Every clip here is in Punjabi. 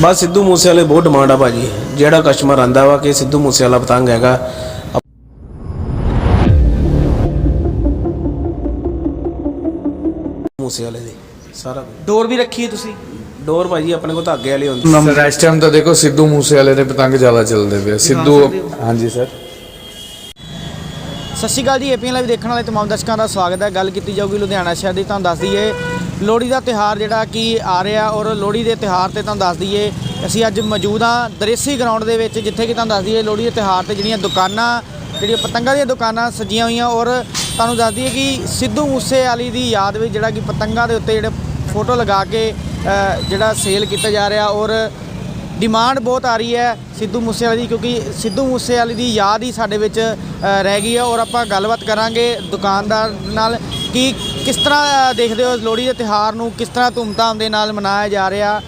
ਬਸ ਸਿੱਧੂ ਮੂਸੇ ਵਾਲੇ ਬਹੁਤ ਡਿਮਾਂਡ ਆ ਭਾਜੀ ਜਿਹੜਾ ਕਸਟਮਰ ਆਂਦਾ ਵਾ ਕਿ ਸਿੱਧੂ ਮੂਸੇ ਵਾਲਾ ਪਤੰਗ ਹੈਗਾ ਮੂਸੇ ਵਾਲੇ ਦੀ ਸਾਰਾ ਕੁਝ। ਡੋਰ ਵੀ ਰੱਖੀ ਹੈ ਤੁਸੀਂ ਡੋਰ ਭਾਜੀ ਆਪਣੇ ਕੋਲ ਧਾਗੇ ਵਾਲੀ ਹੁੰਦੀ ਸਰ ਇਸ ਟਾਈਮ ਤਾਂ ਦੇਖੋ ਸਿੱਧੂ ਮੂਸੇ ਵਾਲੇ ਦੇ ਪਤੰਗ ਜ਼ਿਆਦਾ ਚੱਲਦੇ ਪਏ ਆ। ਸਿੱਧੂ? ਹਾਂਜੀ ਸਰ ਸਤਿ ਸ਼੍ਰੀ ਅਕਾਲ ਜੀ ਏਪੀਐਨ ਲਾਈਵ ਦੇਖਣ ਵਾਲੇ ਤਮਾਮ ਦਰਸ਼ਕਾਂ ਦਾ ਸਵਾਗਤ ਹੈ ਗੱਲ ਕੀਤੀ ਜਾਊਗੀ ਲੁਧਿਆਣਾ ਸ਼ਹਿਰ ਦੀ ਤੁਹਾਨੂੰ ਦੱਸ ਦਈਏ ਲੋਹੜੀ ਦਾ ਤਿਹਾਰ ਜਿਹੜਾ ਕਿ ਆ ਰਿਹਾ ਔਰ ਲੋਹੜੀ ਦੇ ਤਿਹਾਰ ਤੇ ਤੁਹਾਨੂੰ ਦੱਸ ਦਈਏ, ਅਸੀਂ ਅੱਜ ਮੌਜੂਦ ਹਾਂ ਦਰੇਸੀ ਗਰਾਊਂਡ ਦੇ ਵਿੱਚ, ਜਿੱਥੇ ਕਿ ਤੁਹਾਨੂੰ ਦੱਸ ਦਈਏ ਲੋਹੜੀ ਦੇ ਤਿਹਾਰ ਤੇ ਜਿਹੜੀਆਂ ਦੁਕਾਨਾਂ, ਜਿਹੜੀਆਂ ਪਤੰਗਾਂ ਦੀਆਂ ਦੁਕਾਨਾਂ ਸਜੀਆਂ ਹੋਈਆਂ ਔਰ ਤੁਹਾਨੂੰ ਦੱਸ ਦਈਏ ਕਿ ਸਿੱਧੂ ਮੂਸੇ ਵਾਲੀ ਦੀ ਯਾਦ ਵਿੱਚ ਜਿਹੜਾ ਕਿ ਪਤੰਗਾਂ ਦੇ ਉੱਤੇ ਜਿਹੜੇ ਫੋਟੋ ਲਗਾ ਕੇ ਜਿਹੜਾ ਸੇਲ ਕੀਤਾ ਜਾ ਰਿਹਾ ਔਰ ਡਿਮਾਂਡ ਬਹੁਤ ਆ ਰਹੀ ਹੈ ਸਿੱਧੂ ਮੂਸੇਵਾਲੇ ਦੀ ਕਿਉਂਕਿ ਸਿੱਧੂ ਮੂਸੇਵਾਲੇ ਦੀ ਯਾਦ ਹੀ ਸਾਡੇ ਵਿੱਚ ਰਹਿ ਗਈ ਹੈ ਔਰ ਆਪਾਂ ਗੱਲਬਾਤ ਕਰਾਂਗੇ ਦੁਕਾਨਦਾਰ ਨਾਲ ਕਿ ਕਿਸ ਤਰ੍ਹਾਂ ਦੇਖਦੇ ਹੋ ਲੋਹੜੀ ਦੇ ਤਿਹਾਰ ਨੂੰ ਕਿਸ ਤਰ੍ਹਾਂ ਧੂਮਧਾਮ ਦੇ ਨਾਲ ਮਨਾਇਆ ਜਾ ਰਿਹਾ?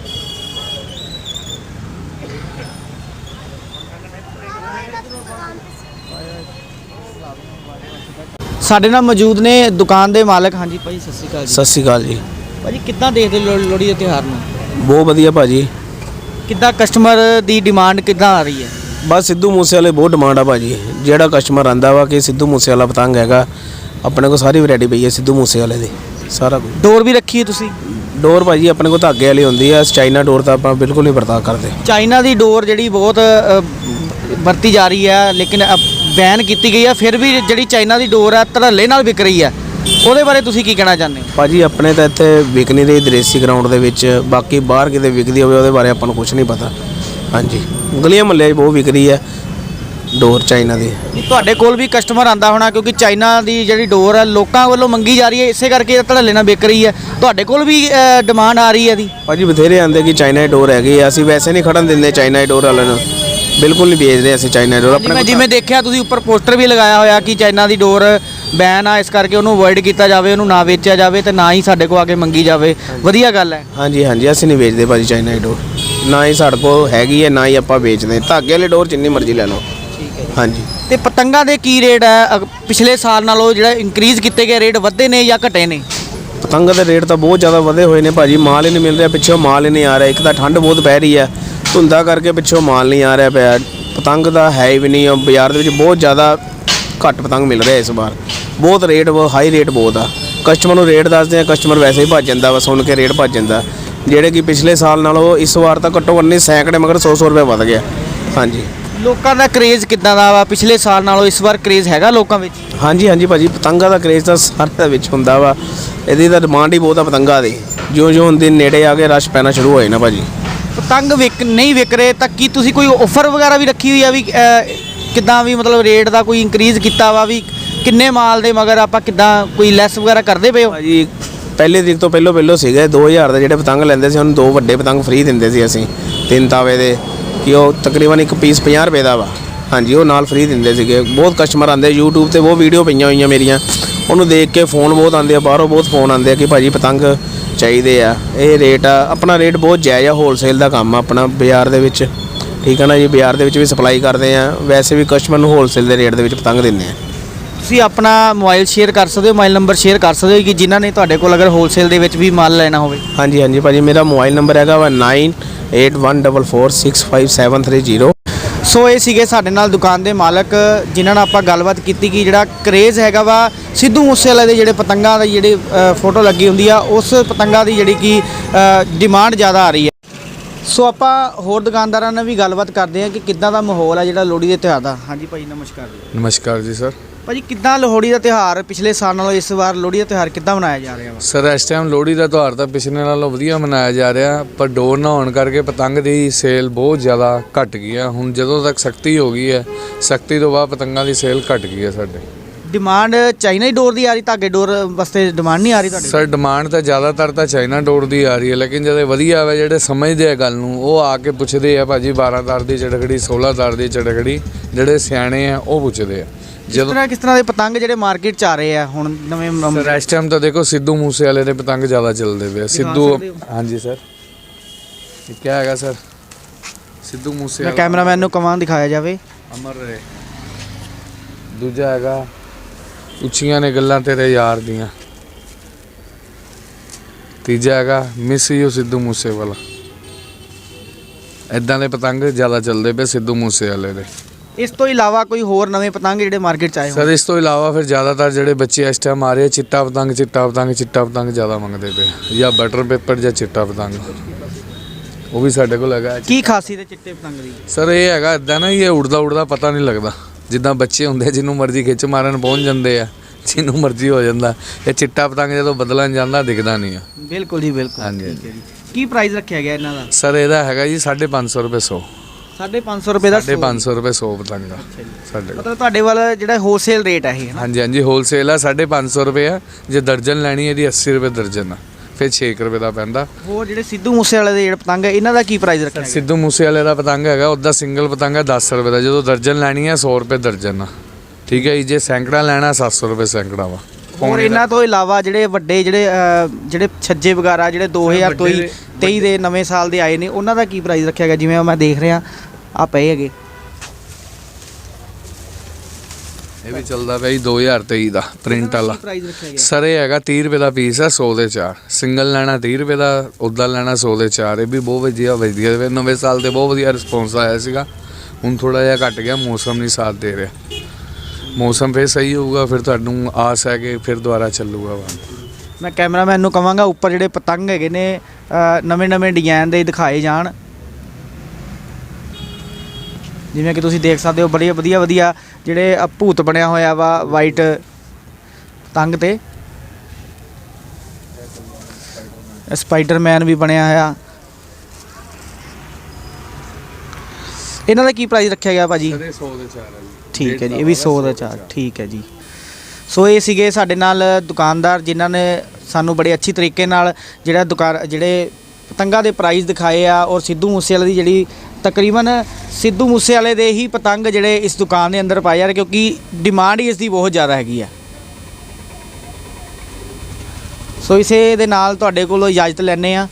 ਸਾਡੇ ਨਾਲ ਮੌਜੂਦ ਨੇ ਦੁਕਾਨ ਦੇ ਮਾਲਕ। ਹਾਂਜੀ ਭਾਈ ਸਤਿ ਸ਼੍ਰੀ ਅਕਾਲ ਜੀ। ਸਤਿ ਸ਼੍ਰੀ ਅਕਾਲ ਜੀ। ਭਾਜੀ ਕਿੱਦਾਂ ਦੇਖਦੇ ਲੋਹੜੀ ਦੇ ਤਿਹਾਰ ਨੂੰ? ਬਹੁਤ ਵਧੀਆ ਭਾਜੀ। ਕਿੱਦਾਂ ਕਸਟਮਰ ਦੀ ਡਿਮਾਂਡ ਕਿੱਦਾਂ ਆ ਰਹੀ ਹੈ? ਬਸ ਸਿੱਧੂ ਮੂਸੇ ਵਾਲੇ ਬਹੁਤ ਡਿਮਾਂਡ ਆ ਭਾਜੀ। ਜਿਹੜਾ ਕਸਟਮਰ ਆਂਦਾ ਵਾ ਕਿ ਸਿੱਧੂ ਮੂਸੇ ਵਾਲਾ ਪਤੰਗ ਹੈਗਾ ਆਪਣੇ ਕੋਲ ਸਾਰੀ ਵੈਰਾਈਟੀ ਪਈ ਹੈ ਸਿੱਧੂ ਮੂਸੇ ਵਾਲੇ ਦੀ ਸਾਰਾ ਕੁਝ ਡੋਰ ਵੀ ਰੱਖੀ ਹੈ ਤੁਸੀਂ? ਡੋਰ ਭਾਜੀ ਆਪਣੇ ਕੋਲ ਧਾਗੇ ਵਾਲੀ ਹੁੰਦੀ ਆ ਚਾਈਨਾ ਡੋਰ ਤਾਂ ਆਪਾਂ ਬਿਲਕੁਲ ਨਹੀਂ ਵਰਤਾ ਕਰਦੇ। ਚਾਈਨਾ ਦੀ ਡੋਰ ਜਿਹੜੀ ਬਹੁਤ ਅ, ਵਰਤੀ ਜਾ ਰਹੀ ਹੈ ਲੇਕਿਨ ਬੈਨ ਕੀਤੀ ਗਈ ਹੈ ਫਿਰ ਵੀ ਜਿਹੜੀ ਚਾਈਨਾ ਦੀ ਡੋਰ ਹੈ ਧੜੱਲੇ ਨਾਲ ਵਿਕ ਰਹੀ ਹੈ ਉਹਦੇ ਬਾਰੇ ਤੁਸੀਂ ਕੀ ਕਹਿਣਾ ਚਾਹੁੰਦੇ ਹੋ? ਭਾਜੀ ਆਪਣੇ ਤਾਂ ਇੱਥੇ ਵਿਕ ਨਹੀਂ ਰਹੀ ਦਰੇਸੀ ਗਰਾਊਂਡ ਦੇ ਵਿੱਚ ਬਾਕੀ ਬਾਹਰ ਕਿਤੇ ਵਿਕਦੀ ਹੋਵੇ ਉਹਦੇ ਬਾਰੇ ਆਪਾਂ ਨੂੰ ਕੁਝ ਨਹੀਂ ਪਤਾ। ਹਾਂਜੀ। ਗਲੀਆਂ ਮੱਲੇ 'ਚ ਬਹੁਤ ਵਿਕ ਰਹੀ ਹੈ ਡੋਰ ਚਾਈਨਾ ਦੀ। ਨਹੀਂ, ਤੁਹਾਡੇ ਕੋਲ ਵੀ ਕਸਟਮਰ ਆਂਦਾ ਹੋਣਾ ਕਿਉਂਕਿ ਚਾਈਨਾ ਦੀ ਜਿਹੜੀ ਡੋਰ ਹੈ ਲੋਕਾਂ ਵੱਲੋਂ ਮੰਗੀ ਜਾ ਰਹੀ ਹੈ ਇਸੇ ਕਰਕੇ ਇਹ ਧੜੱਲੇ ਨਾਲ ਵਿਕ ਰਹੀ ਹੈ। ਤੁਹਾਡੇ ਕੋਲ ਵੀ ਡਿਮਾਂਡ ਆ ਰਹੀ ਹੈ ਦੀ ਭਾਜੀ ਬਥੇਰੇ ਆਂਦੇ ਕਿ ਚਾਈਨਾ ਦੀ ਡੋਰ ਹੈਗੀ ਆ ਅਸੀਂ ਵੈਸੇ ਨਹੀਂ ਖੜਨ ਦਿੰਦੇ ਚਾਈਨਾ ਦੀ ਡੋਰ ਵਾਲਿਆਂ ਨੂੰ। ਬਿਲਕੁਲ ਨਹੀਂ ਵੇਚਦੇ ਅਸੀਂ ਚਾਈਨਾ ਦੀ ਡੋਰ ਆਪਣੇ ਕੋਲ ਜਿਵੇਂ ਦੇਖਿਆ ਤੁਸੀਂ ਉੱਪਰ ਪੋਸਟਰ ਵੀ ਲਗਾਇਆ ਹੋਇਆ ਕਿ ਚਾਈਨਾ ਦੀ ਡੋਰ ਬੈਨ ਆ ਇਸ ਕਰਕੇ ਉਹਨੂੰ ਅਵੋਇਡ ਕੀਤਾ ਜਾਵੇ ਉਹਨੂੰ ਨਾ ਵੇਚਿਆ ਜਾਵੇ ਤੇ ਨਾ ਹੀ ਸਾਡੇ ਕੋਲ ਆ ਕੇ ਮੰਗੀ ਜਾਵੇ। ਵਧੀਆ ਗੱਲ ਹੈ। ਹਾਂਜੀ ਹਾਂਜੀ ਅਸੀਂ ਨਹੀਂ ਵੇਚਦੇ ਭਾਜੀ ਚਾਈਨਾ ਡੋਰ। ਨਾ ਹੀ ਸਾਡੇ ਕੋਲ ਹੈਗੀ ਹੈ ਨਾ ਹੀ ਆਪਾਂ ਵੇਚਦੇ ਧਾਗੇ ਵਾਲੀ ਡੋਰ ਜਿੰਨੀ ਮਰਜ਼ੀ ਲੈ ਲਓ। ਠੀਕ ਹੈ ਹਾਂਜੀ। ਤੇ ਪਤੰਗਾਂ ਦੇ ਕੀ ਰੇਟ ਹੈ? ਅਗ- ਪਿਛਲੇ ਸਾਲ ਨਾਲੋਂ ਜਿਹੜਾ ਇੰਕਰੀਜ਼ ਕੀਤੇ ਗਏ ਰੇਟ ਵਧੇ ਨੇ ਜਾਂ ਘਟੇ ਨੇ? ਪਤੰਗ ਦੇ ਰੇਟ ਤਾਂ ਬਹੁਤ ਜ਼ਿਆਦਾ ਵਧੇ ਹੋਏ ਨੇ ਭਾਜੀ। ਮਾਲ ਹੀ ਨਹੀਂ ਮਿਲ ਰਿਹਾ ਪਿੱਛੋਂ ਮਾਲ ਹੀ ਨਹੀਂ ਆ ਰਿਹਾ। ਇੱਕ ਤਾਂ ਠੰਡ ਬਹੁਤ ਪੈ ਰਹੀ ਹੈ। ਧੁੰਦਾ ਕਰਕੇ ਪਿੱਛੋਂ ਮਾਲ ਨਹੀਂ ਆ ਰਿਹਾ ਪਿਆ। ਪਤੰਗ ਦਾ ਹੈ ਹੀ ਵੀ ਨਹੀਂ ਉਹ ਬਾਜ਼ਾਰ ਦੇ ਵਿੱਚ ਬਹੁਤ ਜ਼ਿਆਦਾ ਘੱਟ ਪਤੰਗ ਮਿਲ ਰਿਹਾ ਇਸ ਵਾਰ। ਬਹੁਤ ਰੇਟ ਹਾਈ ਰੇਟ ਬਹੁਤ ਆ। ਕਸਟਮਰ ਨੂੰ ਰੇਟ ਦੱਸਦੇ ਆ ਕਸਟਮਰ ਵੈਸੇ ਹੀ ਭੱਜ ਜਾਂਦਾ ਵਾ ਸੁਣ ਕੇ ਰੇਟ ਭੱਜ ਜਾਂਦਾ। ਜਿਹੜੇ ਕਿ ਪਿਛਲੇ ਸਾਲ ਨਾਲੋਂ ਇਸ ਵਾਰ ਤਾਂ ਘੱਟੋ ਘੱਟ ਨਹੀਂ ਸੈਂਕੜੇ ਮਗਰ 100 100 ਰੁਪਏ ਵਧ ਗਿਆ। ਹਾਂਜੀ। ਲੋਕਾਂ ਦਾ ਕਰੇਜ਼ ਕਿੱਦਾਂ ਦਾ ਵਾ? ਪਿਛਲੇ ਸਾਲ ਨਾਲੋਂ ਇਸ ਵਾਰ ਕਰੇਜ਼ ਹੈਗਾ ਲੋਕਾਂ ਵਿੱਚ? ਹਾਂਜੀ ਹਾਂਜੀ ਭਾਜੀ ਪਤੰਗਾਂ ਦਾ ਕਰੇਜ਼ ਤਾਂ ਸਾਰੇ ਦੇ ਵਿੱਚ ਹੁੰਦਾ ਵਾ। ਇਹਦੀ ਤਾਂ ਡਿਮਾਂਡ ਹੀ ਬਹੁਤ ਆ ਪਤੰਗਾਂ ਦੀ। ਜਿਉਂ ਜਿਉਂ ਹੁਣ ਦਿਨ ਨੇੜੇ ਆ ਕੇ ਰਸ਼ ਪੈਣਾ ਸ਼ੁਰੂ ਹੋਏ ਨਾ ਭਾਜੀ। ਪਤੰਗ ਵਿਕ ਨਹੀਂ ਵਿਕ ਰਹੇ ਤਾਂ ਕੀ ਤੁਸੀਂ ਕੋਈ ਆਫਰ ਵਗੈਰਾ ਵੀ ਰੱਖੀ ਹੋਈ ਆ ਵੀ ਕਿੱਦਾਂ ਵੀ ਮਤਲਬ ਰੇਟ ਦਾ ਕੋਈ ਇੰਕਰੀਜ਼ ਕੀਤਾ ਵਾ ਵੀ ਕਿੰਨੇ ਮਾਲ ਦੇ ਮਗਰ ਆਪਾਂ ਕਿੱਦਾਂ ਕੋਈ ਲੈਸ ਵਗੈਰਾ ਕਰਦੇ ਪਏ ਹੋ? ਭਾਜੀ, ਪਹਿਲੇ ਦਿਨ ਤੋਂ ਪਹਿਲਾਂ ਪਹਿਲਾਂ ਸੀਗੇ 2000 ਦੇ ਜਿਹੜੇ ਪਤੰਗ ਲੈਂਦੇ ਸੀ, ਉਹਨੂੰ ਦੋ ਵੱਡੇ ਪਤੰਗ ਫ੍ਰੀ ਦਿੰਦੇ ਸੀ ਅਸੀਂ, ਤਿੰਨ ਤਾਵੇ ਦੇ, ਕਿ ਉਹ ਤਕਰੀਬਨ ਇੱਕ ਪੀਸ 50 ਰੁਪਏ ਦਾ ਵਾ। ਹਾਂਜੀ, ਉਹ ਨਾਲ ਫ੍ਰੀ ਦਿੰਦੇ ਸੀਗੇ। ਬਹੁਤ ਕਸਟਮਰ ਆਉਂਦੇ, YouTube ਤੇ ਉਹ ਵੀਡੀਓ ਪਈਆਂ ਹੋਈਆਂ ਮੇਰੀਆਂ। ਉਹਨੂੰ ਦੇਖ ਕੇ ਫੋਨ ਬਹੁਤ ਆਉਂਦੇ ਆ, ਬਾਹਰੋਂ ਬਹੁਤ ਫੋਨ ਆਉਂਦੇ ਆ ਕਿ ਭਾਜੀ ਪਤੰਗ ਚਾਹੀਦੇ ਆ। ਇਹ ਰੇਟ ਆ, ਆਪਣਾ ਰੇਟ ਬਹੁਤ ਜਾਇਜ਼ ਆ ਹੋਲਸੇਲ ਦਾ ਕੰਮ ਆ ਆਪਣਾ, ਬਾਜ਼ਾਰ ਦੇ ਵਿੱਚ। ਠੀਕ ਹੈ ਨਾ ਜੀ, ਬਾਜ਼ਾਰ ਦੇ ਵਿੱਚ ਵੀ ਸਪਲਾਈ ਕਰਦੇ ਆ। ਵੈਸੇ ਵੀ ਕਸਟਮਰ ਨੂੰ ਹੋਲਸੇਲ ਦੇ ਰੇਟ ਦੇ ਵਿੱਚ ਪਤੰਗ ਦਿੰਦੇ ਆ। ਤੁਸੀਂ ਆਪਣਾ ਮੋਬਾਈਲ ਸ਼ੇਅਰ ਕਰ ਸਕਦੇ ਹੋ ਮੋਬਾਈਲ ਨੰਬਰ ਸ਼ੇਅਰ ਕਰ ਸਕਦੇ ਹੋ ਕਿ ਜਿਨ੍ਹਾਂ ਨੇ ਤੁਹਾਡੇ ਕੋਲ ਅਗਰ ਹੋਲਸੇਲ ਦੇ ਵਿੱਚ ਵੀ ਮਾਲ ਲੈਣਾ ਹੋਵੇ। ਹਾਂਜੀ ਹਾਂਜੀ ਭਾਜੀ ਮੇਰਾ ਮੋਬਾਈਲ ਨੰਬਰ ਹੈਗਾ ਵਾ 9814465730 ਸੋ ਇਹ ਸੀਗੇ ਸਾਡੇ ਨਾਲ ਦੁਕਾਨ ਦੇ ਮਾਲਕ ਜਿਨ੍ਹਾਂ ਨਾਲ ਆਪਾਂ ਗੱਲਬਾਤ ਕੀਤੀ ਕਿ ਜਿਹੜਾ ਕਰੇਜ਼ ਹੈਗਾ ਵਾ ਸਿੱਧੂ ਮੂਸੇਵਾਲੇ ਦੇ ਜਿਹੜੇ ਪਤੰਗਾਂ ਦੀ ਜਿਹੜੀ ਫੋਟੋ ਲੱਗੀ ਹੁੰਦੀ ਆ ਉਸ ਪਤੰਗਾਂ ਦੀ ਜਿਹੜੀ ਕਿ ਡਿਮਾਂਡ ਜ਼ਿਆਦਾ ਆ ਰਹੀ ਹੈ ਸੋ ਆਪਾਂ ਹੋਰ ਦੁਕਾਨਦਾਰਾਂ ਨਾਲ ਵੀ ਗੱਲਬਾਤ ਕਰਦੇ ਹਾਂ ਕਿ ਕਿੱਦਾਂ ਦਾ ਮਾਹੌਲ ਆ ਜਿਹੜਾ ਲੋਹੜੀ ਦੇ ਤਿਉਹਾਰ ਦਾ। ਹਾਂਜੀ ਭਾਈ ਨਮਸਕਾਰ ਨਮਸਕਾਰ ਜੀ ਸਰ। ਭਾਜੀ ਕਿੱਦਾਂ ਲੋਹੜੀ ਦਾ ਤਿਉਹਾਰ ਪਿਛਲੇ ਸਾਲ ਨਾਲੋਂ ਇਸ ਵਾਰ ਲੋਹੜੀ ਦਾ ਤਿਉਹਾਰ ਕਿੱਦਾਂ ਮਨਾਇਆ ਜਾ ਰਿਹਾ ਵਾ? ਸਰ ਇਸ ਟਾਈਮ ਲੋਹੜੀ ਦਾ ਤਿਉਹਾਰ ਤਾਂ ਪਿਛਲੇ ਨਾਲੋਂ ਵਧੀਆ ਮਨਾਇਆ ਜਾ ਰਿਹਾ ਪਰ ਡੋਰ ਨਾ ਹੋਣ ਕਰਕੇ ਪਤੰਗ ਦੀ ਸੇਲ ਬਹੁਤ ਜ਼ਿਆਦਾ ਘਟ ਗਈ ਹੈ। ਹੁਣ ਜਦੋਂ ਤੱਕ ਸਖਤੀ ਹੋ ਗਈ ਹੈ ਸਖਤੀ ਤੋਂ ਬਾਅਦ ਪਤੰਗਾਂ ਦੀ ਸੇਲ ਘਟ ਗਈ ਹੈ ਸਾਡੇ। ਡਿਮਾਂਡ ਚਾਈਨਾ ਦੀ ਡੋਰ ਦੀ ਆ ਰਹੀ ਧਾਗੇ ਡੋਰ ਵਾਸਤੇ ਡਿਮਾਂਡ ਨਹੀਂ ਆ ਰਹੀ ਤੁਹਾਡੇ? ਸਰ ਡਿਮਾਂਡ ਤਾਂ ਜ਼ਿਆਦਾਤਰ ਤਾਂ ਚਾਈਨਾ ਡੋਰ ਦੀ ਆ ਰਹੀ ਹੈ ਲੇਕਿਨ ਜਿਹੜੇ ਵਧੀਆ ਵਾ ਜਿਹੜੇ ਸਮਝਦੇ ਆ ਗੱਲ ਨੂੰ ਉਹ ਆ ਕੇ ਪੁੱਛਦੇ ਆ ਭਾਜੀ 12 ਤਾਰ ਦੀ ਚੜਖੜੀ 16 ਤਾਰ ਦੀ ਚੜਖੜੀ ਜਿਹੜੇ ਸਿਆਣੇ ਆ ਉਹ ਪੁੱਛਦੇ ਆ। ਕਿਸ ਜਦੋਂ ਤਰ੍ਹਾਂ ਕਿਸ ਤਰ੍ਹਾਂ ਦੇ ਪਤੰਗ ਜਿਹੜੇ ਮਾਰਕੀਟ 'ਚ ਆ ਰਹੇ ਆ ਹੁਣ ਨਵੇਂ ਸਰ ਇਸ ਟਾਈਮ ਤਾਂ ਦੇਖੋ ਸਿੱਧੂ ਮੂਸੇ ਵਾਲੇ ਦੇ ਪਤੰਗ ਜ਼ਿਆਦਾ ਚੱਲਦੇ ਪਏ ਆ। ਸਿੱਧੂ ਸਕਦੇ ਹੋ? ਹਾਂਜੀ ਸਰ ਇਹ ਕੀ ਹੈਗਾ ਸਰ ਸਿੱਧੂ ਮੂਸੇ ਮੈਂ ਕੈਮਰਾਮੈਨ ਨੂੰ ਕਮਾਂ ਦਿਖਾਇਆ ਜਾਵੇ। ਅਮਰ ਰਹੇ। ਦੂਜਾ ਹੈਗਾ ਉੱਚੀਆਂ ਨੇ ਗੱਲਾਂ ਤੇਰੇ ਯਾਰ ਦੀਆਂ। ਤੀਜਾ ਹੈਗਾ ਮਿਸ ਯੂ ਸਿੱਧੂ ਮੂਸੇ ਵਾਲਾ ਇਦਾਂ ਦੇ ਪਤੰਗ ਜ਼ਿਆਦਾ ਚੱਲਦੇ ਪਏ ਸਿੱਧੂ ਮੂਸੇ ਵਾਲੇ ਦੇ। ਇਸ ਤੋਂ ਇਲਾਵਾ ਕੋਈ ਹੋਰ ਨਵੇਂ ਪਤੰਗ ਜਿਹੜੇ ਮਾਰਕੀਟ 'ਚ ਆਏ ਹੋਣ? ਸਰ ਇਸ ਤੋਂ ਇਲਾਵਾ ਫਿਰ ਜ਼ਿਆਦਾਤਰ ਜਿਹੜੇ ਬੱਚੇ ਇਸ ਟਾਈਮ ਆ ਰਹੇ ਆ, ਚਿੱਟਾ ਪਤੰਗ ਚਿੱਟਾ ਪਤੰਗ ਚਿੱਟਾ ਪਤੰਗ ਜ਼ਿਆਦਾ ਮੰਗਦੇ ਪਏ ਜਾਂ ਬਟਰ ਪੇਪਰ ਜਾਂ ਚਿੱਟਾ ਪਤੰਗ। ਉਹ ਵੀ ਸਾਡੇ ਕੋਲ ਹੈਗਾ। ਕੀ ਖਾਸੀਅਤ ਹੈ ਚਿੱਟੇ ਪਤੰਗ ਦੀ? ਸਰ ਇਹ ਹੈਗਾ ਇਦਾਂ ਨਾ ਇਹ ਉੜਦਾ ਉੜਦਾ ਪਤਾ ਨਹੀਂ ਲੱਗਦਾ। ਜਿੱਦਾਂ ਬੱਚੇ ਹੁੰਦੇ ਆ, ਜਿਹਨੂੰ ਮਰਜ਼ੀ ਖਿੱਚ ਮਾਰਨ ਪਹੁੰਚ ਜਾਂਦੇ ਆ ਜਿਹਨੂੰ ਮਰਜ਼ੀ ਹੋ ਜਾਂਦਾ। ਇਹ ਚਿੱਟਾ ਪਤੰਗ ਜਦੋਂ ਬਦਲਣ ਜਾਂਦਾ ਦਿਖਦਾ ਨਹੀਂ ਆ। ਬਿਲਕੁਲ ਜੀ ਬਿਲਕੁਲ। ਹਾਂਜੀ, ਠੀਕ ਹੈ ਜੀ। ਕੀ ਪ੍ਰਾਈਸ ਰੱਖਿਆ ਗਿਆ ਇਹਨਾਂ ਦਾ? ਸਰ ਇਹਦਾ ਹੈਗਾ ਜੀ 550 ਰੁਪਏ 100 550 ਰੁਪਏ ਦਾ 550 ਰੁਪਏ 100 ਪਤੰਗ ਆ। ਸਾਡੇ ਕੋਲ। ਮਤਲਬ ਤੁਹਾਡੇ ਵੱਲ ਜਿਹੜਾ ਹੋਲਸੇਲ ਰੇਟ ਹੈ ਇਹ ਹਾਂਜੀ ਹਾਂਜੀ ਹੋਲਸੇਲ ਆ 550 ਰੁਪਏ ਆ। ਜੇ ਦਰਜਨ ਲੈਣੀ ਹੈ ਇਹਦੀ 80 ਰੁਪਏ ਦਰਜਨ ਆ। ਫਿਰ 6 ਰੁਪਏ ਦਾ ਪੈਂਦਾ। ਹੋਰ ਜਿਹੜੇ ਸਿੱਧੂ ਮੂਸੇ ਵਾਲੇ ਦੇ ਜਿਹੜੇ ਪਤੰਗ ਹੈ ਇਹਨਾਂ ਦਾ ਕੀ ਪ੍ਰਾਈਸ ਰੱਖਿਆ ਗਿਆ? ਸਿੱਧੂ ਮੂਸੇ ਵਾਲੇ ਦਾ ਪਤੰਗ ਹੈਗਾ ਉਹਦਾ ਸਿੰਗਲ ਪਤੰਗ ਹੈ 10 ਰੁਪਏ ਦਾ। ਜਦੋਂ ਦਰਜਨ ਲੈਣੀ ਹੈ 100 ਰੁਪਏ ਦਰਜਨ ਆ। ਠੀਕ ਹੈ ਜੀ ਜੇ ਸੈਂਕੜਾ ਲੈਣਾ 700 ਰੁਪਏ ਸੈਂਕੜਾ ਵਾ। ਹੋਰ ਇਹਨਾਂ ਤੋਂ ਇਲਾਵਾ ਜਿਹੜੇ ਵੱਡੇ ਜਿਹੜੇ ਜਿਹੜੇ ਛੱਜੇ ਵਗੈਰਾ ਜਿਹੜੇ 2000 ਤੋਂ ਹੀ 23 ਦੇ ਨਵੇਂ ਸਾਲ ਦੇ ਆਏ ਨੇ ਉਹਨਾਂ ਦਾ ਕੀ ਪ੍ਰਾਈਸ ਰੱਖਿਆ ਗਿਆ? ਜਿਵੇਂ ਮੈਂ ਦੇਖ ਰਿਹਾ ਆ ਪਏ ਹੈਗੇ। ਇਹ ਵੀ ਚੱਲਦਾ ਪਿਆ ਜੀ 2023 ਦਾ ਪ੍ਰਿੰਟ ਵਾਲਾ। ਪ੍ਰਾਈਸ ਰੱਖਿਆ ਗਿਆ? ਸਰ ਇਹ ਹੈਗਾ 30 ਰੁਪਏ ਦਾ ਪੀਸ ਹੈ 100 ਦੇ ਚਾਰ। ਸਿੰਗਲ ਲੈਣਾ 30 ਰੁਪਏ ਦਾ ਉਦਾਂ ਲੈਣਾ 100 ਦੇ ਚਾਰ। ਇਹ ਵੀ ਬਹੁਤ ਵਧੀਆ ਵਧੀਆ। ਨਵੇਂ ਸਾਲ ਤੇ ਬਹੁਤ ਵਧੀਆ ਰਿਸਪੌਂਸ ਆਇਆ ਸੀਗਾ। ਹੁਣ ਥੋੜਾ ਜਿਹਾ ਘਟ ਗਿਆ ਮੌਸਮ ਨਹੀਂ ਸਾਥ ਦੇ ਰਿਹਾ। ਮੌਸਮ ਫੇਰ ਸਹੀ ਹੋਊਗਾ ਫਿਰ ਤੁਹਾਨੂੰ ਆਸ ਹੈ ਕਿ ਫਿਰ ਦੁਬਾਰਾ ਚੱਲੂਗਾ ਵਾ ਮੈਂ ਕੈਮਰਾਮੈਨ ਨੂੰ ਕਵਾਂਗਾ ਉੱਪਰ ਜਿਹੜੇ ਪਤੰਗ ਹੈਗੇ ਨੇ ਨਵੇਂ ਨਵੇਂ ਡਿਜ਼ਾਈਨ ਦੇ ਦਿਖਾਏ ਜਾਣ। ਜਿਵੇਂ ਕਿ ਤੁਸੀਂ ਦੇਖ ਸਕਦੇ ਹੋ ਬੜੀ ਵਧੀਆ ਵਧੀਆ ਜਿਹੜੇ ਅ, ਭੂਤ ਬਣਿਆ ਹੋਇਆ ਵਾ ਵਾਈਟ ਤੰਗ ਤੇ। ਸਪਾਈਡਰਮੈਨ ਵੀ ਬਣਿਆ ਹੋਇਆ। ਇਹਨਾਂ ਦਾ ਕੀ ਪ੍ਰਾਈਸ ਰੱਖਿਆ ਗਿਆ ਭਾਜੀ? ਸਰ ਇਹ 100 ਦੇ ਚਾਰ ਹੈ ਜੀ। ਠੀਕ ਹੈ ਜੀ ਇਹ ਵੀ 100 ਦਾ ਚਾਰ ਠੀਕ ਹੈ ਜੀ। ਸੋ ਇਹ ਸੀਗੇ ਸਾਡੇ ਨਾਲ ਦੁਕਾਨਦਾਰ ਜਿਨ੍ਹਾਂ ਨੇ ਸਾਨੂੰ ਬੜੇ ਅੱਛੀ ਤਰੀਕੇ ਨਾਲ ਜਿਹੜਾ ਦੁਕਾਨ ਜਿਹੜੇ ਪਤੰਗਾਂ ਦੇ ਪ੍ਰਾਈਸ ਦਿਖਾਏ ਆ ਔਰ ਸਿੱਧੂ ਮੂਸੇਵਾਲੇ ਦੀ ਜਿਹੜੀ ਤਕਰੀਬਨ ਸਿੱਧੂ ਮੂਸੇਵਾਲੇ ਦੇ ਹੀ ਪਤੰਗ ਜਿਹੜੇ ਇਸ ਦੁਕਾਨ ਦੇ ਅੰਦਰ ਪਾਏ ਜਾ ਰਹੇ ਕਿਉਂਕਿ ਡਿਮਾਂਡ ਹੀ ਇਸ ਦੀ ਬਹੁਤ ਜ਼ਿਆਦਾ ਹੈਗੀ ਆ। ਸੋ ਇਸੇ ਦੇ ਨਾਲ ਤੁਹਾਡੇ ਕੋਲੋਂ ਇਜਾਜ਼ਤ ਲੈਣੇ ਆ